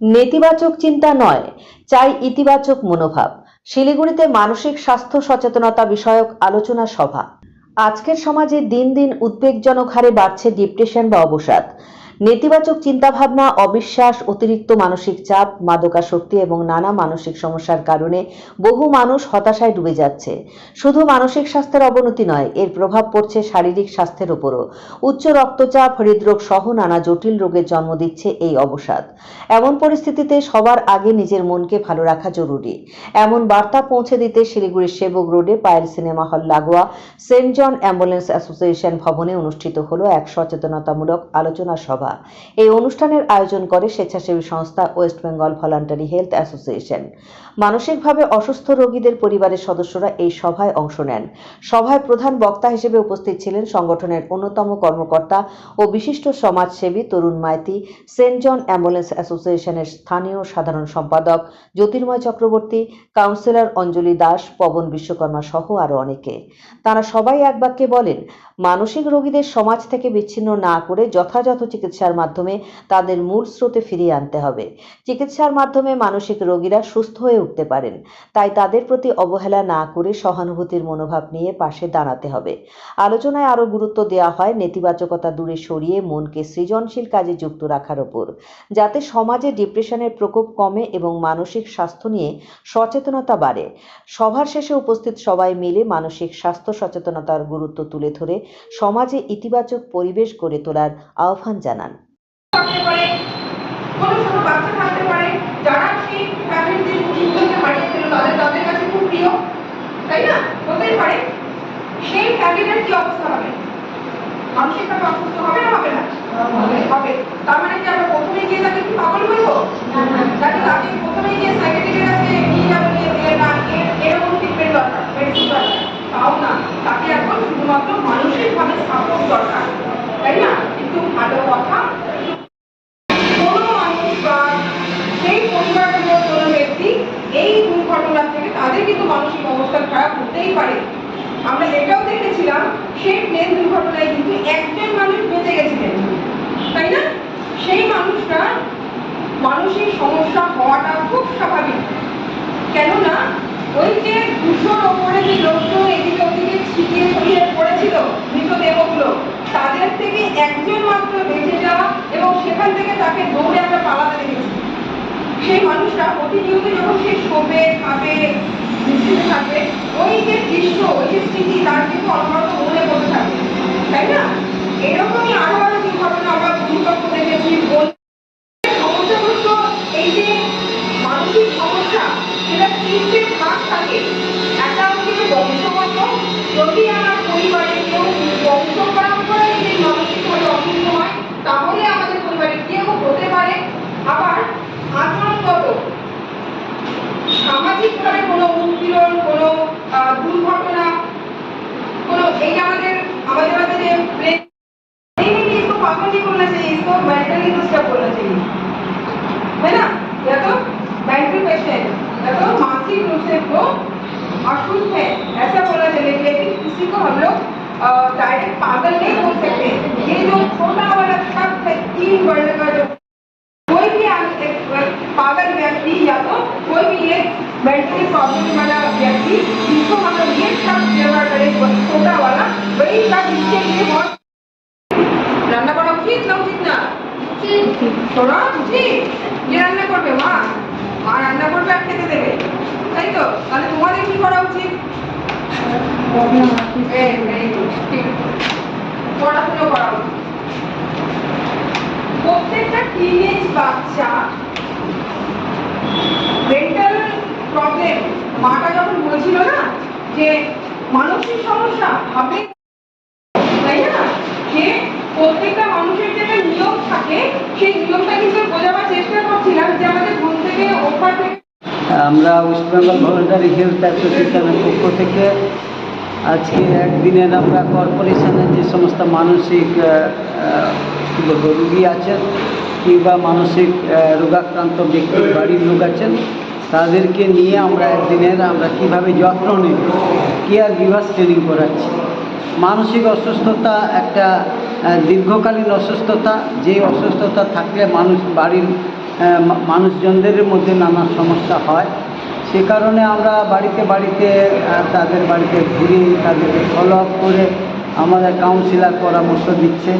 নেতিবাচক চিন্তা নয়, চাই ইতিবাচক মনোভাব। শিলিগুড়িতে মানসিক স্বাস্থ্য সচেতনতা বিষয়ক আলোচনা সভা। আজকের সমাজে দিন দিন উদ্বেগজনক হারে বাড়ছে ডিপ্রেশন বা অবসাদ। নেতিবাচক চিন্তাভাবনা, অবিশ্বাস, অতিরিক্ত মানসিক চাপ, মাদকাসক্তি এবং নানা মানসিক সমস্যার কারণে বহু মানুষ হতাশায় ডুবে যাচ্ছে। শুধু মানসিক স্বাস্থ্যের অবনতি নয়, এর প্রভাব পড়ছে শারীরিক স্বাস্থ্যের উপরও উচ্চ রক্তচাপ, হৃদরোগ সহ নানা জটিল রোগের জন্ম দিচ্ছে এই অবসাদ। এমন পরিস্থিতিতে সবার আগে নিজের মনকে ভালো রাখা জরুরি। এমন বার্তা পৌঁছে দিতে শিলিগুড়ির সেবক রোডে পায়েল সিনেমা হল লাগোয়া, সেন্ট জন অ্যাম্বুলেন্স অ্যাসোসিয়েশন ভবনে অনুষ্ঠিত হলো এক সচেতনতামূলক আলোচনা সভা। এই অনুষ্ঠানের আয়োজন করে স্বেচ্ছাসেবী সংস্থা west Bengal voluntary health association. মানসিকভাবে অসুস্থ রোগীদের পরিবারের সদস্যরা এই সভায় অংশ নেন। সভায় প্রধান বক্তা হিসেবে উপস্থিত ছিলেন সংগঠনের অন্যতম কর্মকর্তা ও বিশিষ্ট সমাজসেবী Tarun Maity, saint John ambulance অ্যাসোসিয়েশনের স্থানীয় সাধারণ সম্পাদক জ্যোতির্ময় চক্রবর্তী, কাউন্সিলর অঞ্জলি দাস, পবন বিশ্বকর্মা সহ আরও অনেকে। তারা সবাই এক বাক্যে বলেন, মানসিক রোগীদের সমাজ থেকে বিচ্ছিন্ন না করে যথাযথ চিকিৎসার মাধ্যমে তাদের মূল স্রোতে ফিরিয়ে আনতে হবে। চিকিৎসার মাধ্যমে মানসিক রোগীরা সুস্থ হয়ে উঠতে পারেন। তাই তাদের প্রতি অবহেলা না করে সহানুভূতির মনোভাব নিয়ে পাশে দাঁড়াতে হবে। আলোচনায় আরও গুরুত্ব দেওয়া হয়, নেতিবাচকতা দূরে সরিয়ে মনকে সৃজনশীল কাজে যুক্ত রাখার ওপর, যাতে সমাজে ডিপ্রেশনের প্রকোপ কমে এবং মানসিক স্বাস্থ্য নিয়ে সচেতনতা বাড়ে। সভার শেষে উপস্থিত সবাই মিলে মানসিক স্বাস্থ্য সচেতনতার গুরুত্ব তুলে ধরে সমাজে ইতিবাচক পরিবেশ গড়ে তোলার আহ্বান জানান থাকতে পারে কোনো ছোট বাচ্চা থাকতে পারে যারা সেই ফ্যামিলির জীবনকে হারিয়ে ফেলো তাদের তাদের কাছে খুব প্রিয় তাই না? হতেই পারে। সেই ফ্যামিলির কি অবস্থা হবে? মানসিকভাবে অসুস্থ হবে না হবে না? হবে। তার মানে কি আমরা প্রথমে গিয়ে তাকে কি পাগল বলব? তাকে প্রথমে গিয়ে সাইকেট্রিকের কাছে নিয়ে যাব নিয়ে দিয়ে না এর- এরকম ট্রিটমেন্ট দরকার মেডিসিন দরকার তাও না তাকে এখন শুধুমাত্র মানসিকভাবে সাপোর্ট দরকার তাই না কিন্তু ভালো কথা কোনো মানুষ বা সেই পরিবারগুলোর কোনো ব্যক্তি এই দুর্ঘটনা থেকে তাদের কিন্তু মানসিক অবস্থা খারাপ হতেই পারে আমরা এটাও দেখেছিলাম সেই প্লেন দুর্ঘটনায় কিন্তু একজন মানুষ বেঁচে গেছিলেন তাই না সেই মানুষটা মানসিক সমস্যা হওয়াটা খুব স্বাভাবিক কেননা ওই যে দুশোর ওপরে যে লোকজন এদিকে ওদিকে ছিটিয়ে ছড়িয়ে পড়েছিল মৃতদেহগুলো তাদের থেকে একজন মাত্র বেঁচে যাওয়া এবং সেখান থেকে তাকে দৌড়ে আমরা পালাতে দেখেছি সেই মানুষটা প্রতিনিয়ত যখন সে শোবে খাবে নিশ্চিত থাকবে ওই যে কোনো উৎপীড়ন কোনো আহ, দুর্ঘটনা কোনো এই যে আমাদের আমাদের মাঝে যে brain- नहीं नहीं इसको पागल नहीं बोलना चाहिए इसको मेंटली डिस्टर्ब बोलना चाहिए है ना या तो मेंटल पेशेंट या तो मानसिक रूप से वो अशुद्ध है ऐसा बोलना चाहिए लेकिन किसी को हम लोग डायरेक्ट पागल नहीं बोल सकते ये जो छोटा वाला शब्द है तीन वर्ड তোরা উচিত যে রান্না করবে, মা? মা রান্না করবে আর খেতে দেবে। তাই তো? তাহলে তোমাদের কি করা উচিত? পড়াশুনো করা উচিত প্রত্যেকটা টিনেজ বাচ্চা মেন্টাল প্রবলেম মাটা যখন বলছিল না, যে মানসিক সমস্যা, ভাবে তাই না? যে প্রত্যেকটা মানুষের যে একটা নিয়ম থাকে, সেই নিয়মটা আমরা ওয়েস্ট বেঙ্গল ভলেন্টারি হেলথ অ্যাসোসিয়েশনের পক্ষ থেকে আজকে একদিনের আমরা কর্পোরেশনের যে সমস্ত মানসিক রুগী আছেন কিংবা মানসিক রোগাক্রান্ত ব্যক্তি বাড়ির লোক আছেন, তাদেরকে নিয়ে আমরা একদিনের আমরা কীভাবে যত্ন নেব, কেয়ার গিভার্স ট্রেনিং করাচ্ছি। মানসিক অসুস্থতা একটা দীর্ঘকালীন অসুস্থতা, যে অসুস্থতা থাকলে মানুষ বাড়ির মানুষজনদের মধ্যে নানা সমস্যা হয়। সে কারণে আমরা বাড়িতে বাড়িতে তাদের বাড়িতে ঘুরে, তাদেরকে ফলো আপ করে আমাদের কাউন্সিলার পরামর্শ দিচ্ছে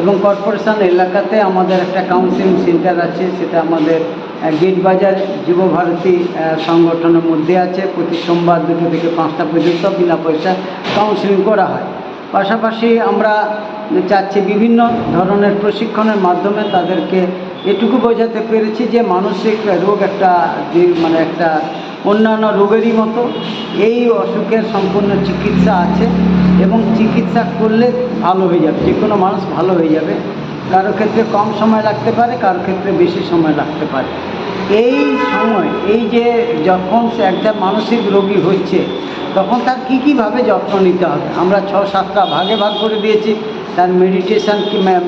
এবং কর্পোরেশন এলাকাতে আমাদের একটা কাউন্সিলিং সেন্টার আছে, সেটা আমাদের গেট বাজার যুব ভারতী সংগঠনের মধ্যে আছে। প্রতি সোমবার দুটো থেকে পাঁচটা পর্যন্ত বিনা পয়সা কাউন্সিলিং করা হয়। পাশাপাশি আমরা চাচ্ছি বিভিন্ন ধরনের প্রশিক্ষণের মাধ্যমে তাদেরকে এটুকু বোঝাতে পেরেছি যে মানসিক রোগ একটা মানে একটা অন্যান্য রোগেরই মতো। এই অসুখের সম্পূর্ণ চিকিৎসা আছে এবং চিকিৎসা করলে ভালো হয়ে যাবে। যে কোনো মানুষ ভালো হয়ে যাবে। কারও ক্ষেত্রে কম সময় লাগতে পারে, কারও ক্ষেত্রে বেশি সময় লাগতে পারে। এই সময়, এই যে যখন সে একটা মানসিক রোগী হচ্ছে, তখন তার কী কীভাবে যত্ন নিতে হবে? আমরা ছ সাতটা ভাগে ভাগ করে দিয়েছি। তার মেডিটেশন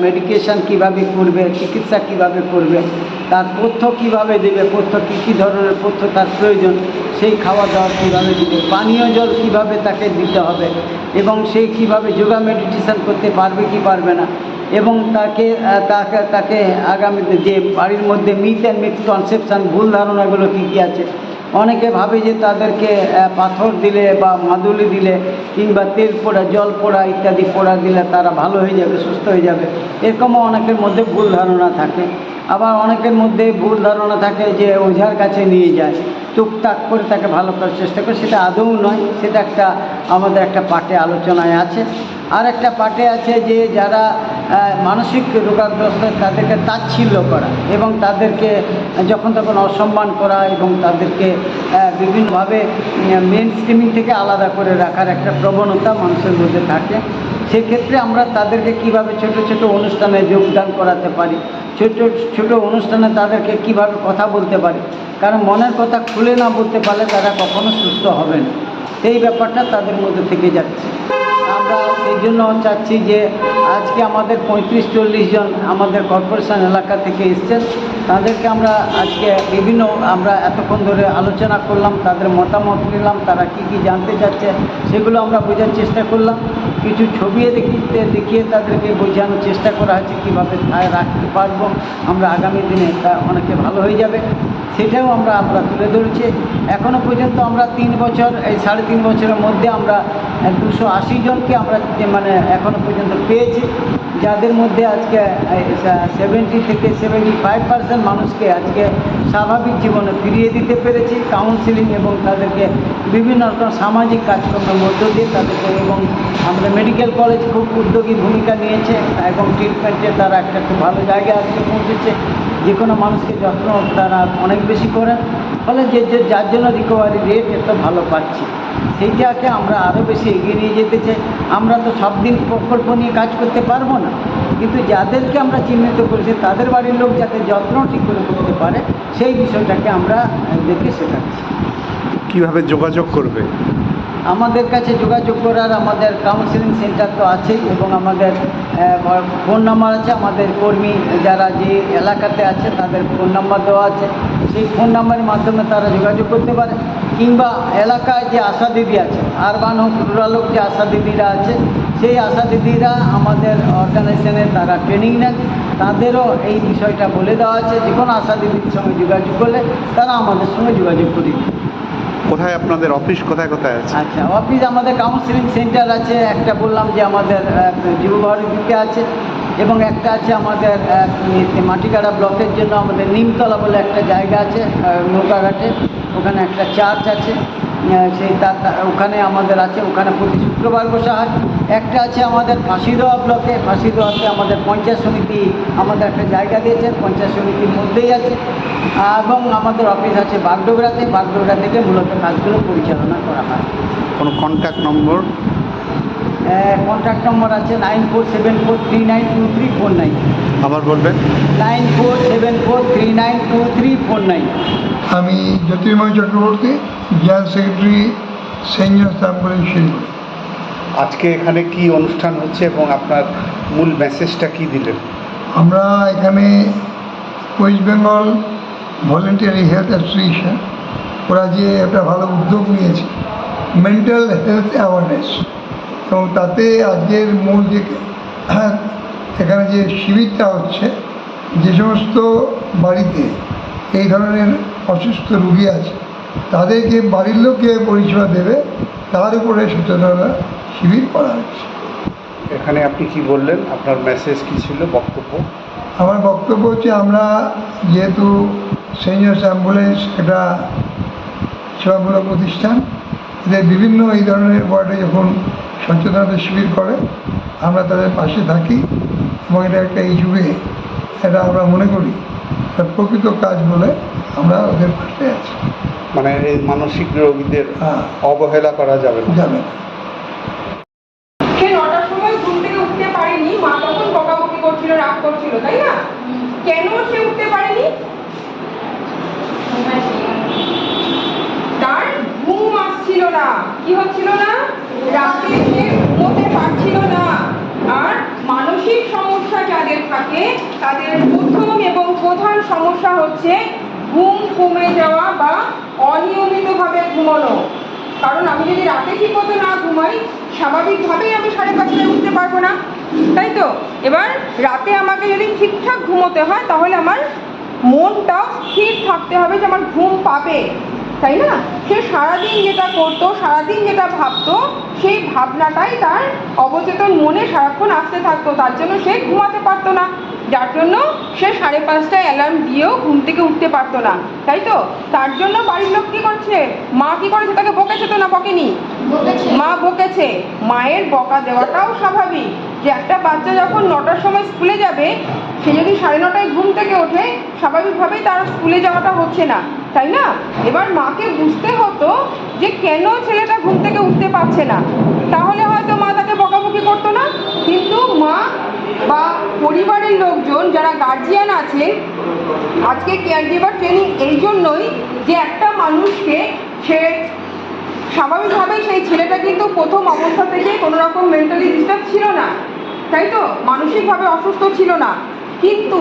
মেডিকেশন কীভাবে করবে, চিকিৎসা কীভাবে করবে, তার পথ্য কীভাবে দেবে পথ্য কী কী ধরনের পথ্য তার প্রয়োজন, সেই খাওয়া দাওয়া কীভাবে দিবে, পানীয় জল কীভাবে তাকে দিতে হবে এবং সে কীভাবে যোগা মেডিটেশন করতে পারবে কি পারবে না এবং তাকে তাকে তাকে আগামীতে যে বাড়ির মধ্যে মিথ অ্যান্ড মিথ কনসেপশন ভুল ধারণাগুলো কী কী আছে অনেকে ভাবে যে তাদেরকে পাথর দিলে বা মাদুলি দিলে কিংবা তেল পোড়া, জল পোড়া ইত্যাদি পোড়া দিলে তারা ভালো হয়ে যাবে, সুস্থ হয়ে যাবে। এরকমও অনেকের মধ্যে ভুল ধারণা থাকে। আবার অনেকের মধ্যে ভুল ধারণা থাকে যে ওঝার কাছে নিয়ে যায়। টুকটাক করে তাকে ভালো করার চেষ্টা করে। সেটা আদৌ নয়, সেটা একটা আমাদের একটা পাঠে আলোচনায় আছে। আর একটা পাঠে আছে যে যারা মানসিক রোগাগ্রস্ত তাদেরকে তাচ্ছিল্য করা এবং তাদেরকে যখন তখন অসম্মান করা এবং তাদেরকে বিভিন্নভাবে মেন স্ট্রিমিং থেকে আলাদা করে রাখার একটা প্রবণতা মানুষের মধ্যে থাকে। সেক্ষেত্রে আমরা তাদেরকে কীভাবে ছোট ছোট অনুষ্ঠানে যোগদান করাতে পারি, ছোট ছোট অনুষ্ঠানে তাদেরকে কীভাবে কথা বলতে পারি, কারণ মনের কথা খুলে না বলতে পারলে তারা কখনো সুস্থ হবে না। এই ব্যাপারটা তাদের মধ্যে থেকে যাচ্ছে। আমরা সেই জন্য চাচ্ছি যে আজকে আমাদের পঁয়ত্রিশ, চল্লিশ জন আমাদের কর্পোরেশন এলাকা থেকে এসছেন। তাদেরকে আমরা আজকে বিভিন্ন আমরা এতক্ষণ ধরে আলোচনা করলাম, তাদের মতামত নিলাম, তারা কি কি জানতে চাচ্ছে সেগুলো আমরা বোঝার চেষ্টা করলাম। কিছু ছবি দেখিয়ে দেখিয়ে তাদেরকে বোঝানোর চেষ্টা করা হচ্ছে, কীভাবে রাখতে পারব আমরা আগামী দিনে তা অনেকে ভালো হয়ে যাবে, সেটাও আমরা আমরা তুলে ধরেছি। এখনও পর্যন্ত আমরা তিন বছর, এই সাড়ে তিন বছরের মধ্যে আমরা দুশো আশি জনকে আমরা মানে এখনও পর্যন্ত পেয়েছি। যাদের মধ্যে আজকে সেভেন্টি থেকে সেভেন্টি ফাইভ পার্সেন্ট মানুষকে আজকে স্বাভাবিক জীবনে ফিরিয়ে দিতে পেরেছি। কাউন্সিলিং এবং তাদেরকে বিভিন্ন রকম সামাজিক কাজকর্মের মধ্য দিয়ে তাদেরকে এবং আমাদের মেডিকেল কলেজ খুব উদ্যোগী ভূমিকা নিয়েছে এবং ট্রিটমেন্টে তারা একটা খুব ভালো জায়গায় আজকে পৌঁছেছে। যে কোনো মানুষকে যত্ন তারা অনেক বেশি করেন। ফলে যে যার জন্য রিকভারি রেট এত ভালো পাচ্ছি। সেইটাকে আমরা আরও বেশি এগিয়ে নিয়ে যেতে চাই। আমরা তো সব দিন প্রকল্প নিয়ে কাজ করতে পারব না। কিন্তু যাদেরকে আমরা চিহ্নিত করেছি তাদের বাড়ির লোক যাতে যত্ন ঠিক করে করতে পারে সেই বিষয়টাকে আমরা দেখে শেখাচ্ছি। কীভাবে যোগাযোগ করবে? আমাদের কাছে যোগাযোগ করার আমাদের কাউন্সিলিং সেন্টার তো আছেই এবং আমাদের ফোন নাম্বার আছে। আমাদের কর্মী যারা যে এলাকাতে আছে তাদের ফোন নাম্বার দেওয়া আছে। সেই ফোন নাম্বারের মাধ্যমে তারা যোগাযোগ করতে পারে। কিংবা এলাকায় যে আশা দিদি আছে আরবান হোক রুরাল হোক যে আশা দিদিরা আছে সেই আশা দিদিরা আমাদের অর্গানাইজেশনে তারা ট্রেনিং নেন। তাদেরও এই বিষয়টা বলে দেওয়া আছে যে কোনো আশা দিদির সঙ্গে যোগাযোগ করলে তারা আমাদের সঙ্গে যোগাযোগ দেবে। কোথায় আপনাদের অফিস কোথায় কোথায় আছে? আচ্ছা অফিস আমাদের কাউন্সিলিং সেন্টার আছে একটা বললাম যে আমাদের আহ, যুব ভারতীতে আছে এবং একটা আছে আমাদের মাটিকাড়া ব্লকের জন্য আমাদের নিমতলা বলে একটা জায়গা আছে নৌকাঘাটে। ওখানে একটা চার্চ আছে সেই তার ওখানে আমাদের আছে, ওখানে প্রতি শুক্রবার বসা হয়। একটা আছে আমাদের ফাঁসিদোয়া ব্লকে ফাঁসিদোয়াতে আমাদের পঞ্চায়েত সমিতি আমাদের একটা জায়গা দিয়েছেন পঞ্চায়েত সমিতির মধ্যেই আছে। এবং আমাদের অফিস আছে বাগডোগরাতে, বাগডোগরা থেকে মূলত কাজগুলো পরিচালনা করা হয়। কোনো কন্ট্যাক্ট নম্বর কন্ট্যাক্ট নম্বর আছে nine four seven four three nine two three four nine আবার বলবেন? Nine four seven four three nine two three four nine আমি Jyotirmoy Chakraborty general secretary saint তাম্বুলিং Siliguri আজকে এখানে কি অনুষ্ঠান হচ্ছে এবং আপনার মূল মেসেজটা কি দিলেন? আমরা এখানে west Bengal voluntary health association ওরা যে একটা ভালো উদ্যোগ নিয়েছে মেন্টাল হেলথ অ্যাওয়ারনেস এবং তাতে আজকের মূল যে হ্যাঁ, এখানে যে শিবিরটা হচ্ছে যে সমস্ত বাড়িতে এই ধরনের অসুস্থ রুগী আছে তাদেরকে বাড়ির লোককে পরিষেবা দেবে তার উপরে সচেতনতা শিবির করা হচ্ছে। এখানে আপনি কি বললেন? আপনার মেসেজ কি ছিল বক্তব্য? আমার বক্তব্য হচ্ছে আমরা যেহেতু সেনিয়র্স অ্যাম্বুলেন্স এটা সেবামূলক প্রতিষ্ঠান এদের বিভিন্ন এই ধরনের ওয়ার্ডে যখন সচেতনতা শিবির করে। আমরা তাদের পাশে থাকি এবং এটা একটা এই যুগে এটা আমরা মনে করি প্রকৃত কাজ বলে আমরা ওদের পাশে আছি। মানে এই মানসিক রোগীদের হ্যাঁ। অবহেলা করা যাবে না যাবেন সে নটার সময় ঘুম থেকে উঠতে পারেনি মা তখন বকাবকি করছিল রাগ করছিল তাই না কেন সে উঠতে পারেনি তার ঘুম আসছিল না কি হচ্ছিল না রাতে সে ঘুমোতে পারছিল না আর মানসিক সমস্যা যাদের থাকে তাদের প্রথম এবং প্রধান সমস্যা হচ্ছে ঘুম কমে যাওয়া বা অনিয়মিতভাবে ঘুমানো। কারণ আমি যদি রাতে ঠিক মতো না ঘুমাই, স্বাভাবিকভাবেই আমি সাড়ে পাঁচটায় উঠতে পারব না। তাই তো? এবার রাতে আমাকে যদি ঠিকঠাক ঘুমোতে হয়, তাহলে আমার মনটাও স্থির থাকতে হবে যে আমার ঘুম পাবে। তাই না? সে সারাদিন যেটা করতো, সারাদিন যেটা ভাবতো, সেই ভাবনাটাই তার অবচেতন মনে সারাক্ষণ আসতে থাকতো। তার জন্য সে ঘুমাতে পারতো না। যার জন্য সে সাড়ে পাঁচটায় অ্যালার্ম দিয়েও ঘুম থেকে উঠতে পারতো না। তাই তো? তার জন্য বাড়ির লোক কি করছে? মা কি করেছে? তাকে বকেছে তো না বকেনি? মা বকেছে। মায়ের বকা দেওয়াটাও স্বাভাবিক। যে একটা বাচ্চা যখন নটার সময় স্কুলে যাবে সে যদি সাড়ে নটায় ঘুম থেকে ওঠে স্বাভাবিকভাবেই তার স্কুলে যাওয়াটা হচ্ছে না। তাই না? এবার মাকে বুঝতে হতো যে কেন ছেলেটা ঘুম থেকে উঠতে পারছে না। তাহলে হয়তো মা তাকে বকাবকি করতো না। কিন্তু মা বা পরিবারের লোকজন যারা গার্জিয়ান আছে, আজকে কেয়ার গিভার ট্রেনিং এই জন্যই যে একটা মানুষকে সে স্বাভাবিকভাবেই সেই ছেলেটা কিন্তু প্রথম অবস্থা থেকে কোনো রকম মেন্টালি ডিস্টার্ব ছিল না। তাই তো? মানসিকভাবে অসুস্থ ছিল না। কিন্তু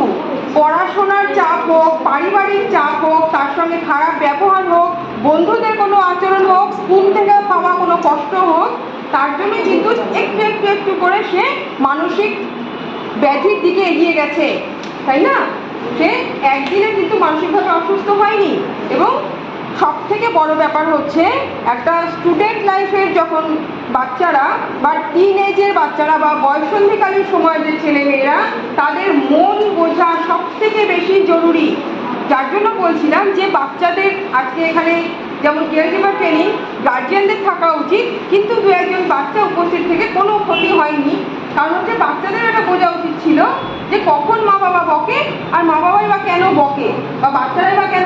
পড়াশোনার চাপ হোক, পারিবারিক চাপ হোক, তার সঙ্গে খারাপ ব্যবহার হোক, বন্ধুদের কোনো আচরণ হোক স্কুল থেকে পাওয়া কোনো কষ্ট হোক, তার জন্য কিন্তু একটু একটু একটু করে সে মানসিক ব্যাধির দিকে এগিয়ে গেছে, তাই না? সে একদিনে কিন্তু মানসিকভাবে অসুস্থ হয়নি এবং সব থেকে বড় ব্যাপার হচ্ছে একটা স্টুডেন্ট লাইফের যখন বাচ্চারা বা টিন এজের বাচ্চারা বা বয়সন্ধিকালীন সময়ের যে ছেলেমেয়েরা, তাদের মন বোঝা সব থেকে বেশি জরুরি। যার জন্য বলছিলাম যে বাচ্চাদের আজকে এখানে যেমন কেয়ার গিভার ট্রেনিং গার্জিয়ানদের থাকা উচিত, কিন্তু দু একজন বাচ্চা উপস্থিত থেকে কোনো ক্ষতি হয়নি। কারণ হচ্ছে বাচ্চাদের এটা বোঝা উচিত ছিল যে কখন মা বাবা বকে আর মা বাবাই বা কেন বকে বা বাচ্চারাই বা কেন